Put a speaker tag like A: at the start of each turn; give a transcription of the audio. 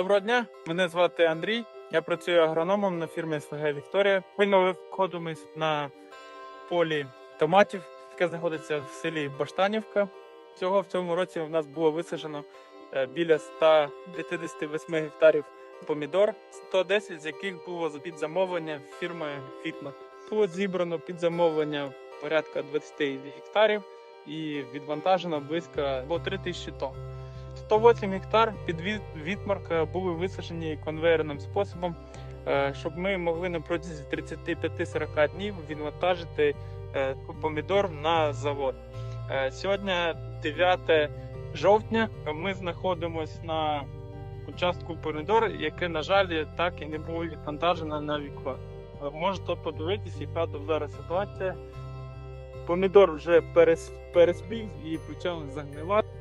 A: Доброго дня, мене звати Андрій. Я працюю агрономом на фірмі СВГ Вікторія. Ми знаходимося на полі томатів, яке знаходиться в селі Баштанівка. Всього в цьому році у нас було висаджено е, біля 158 гектарів помідор, 110 з яких було під замовлення фірми Фітмак. Було зібрано під замовлення порядка 20 гектарів і відвантажено близько 3 тисячі тонн. 108 гектар під відмарк е, були висаджені конвейерним способом, е, щоб ми могли на протязі 35-40 днів відвантажити е, помідор на завод. Сьогодні 9 жовтня. Ми знаходимося на участку помідор, яке, на жаль, так і не було відвантажено на вікно. Можете подивитися, яка тут зараз ситуація. Помідор вже переспів і почав загнивати.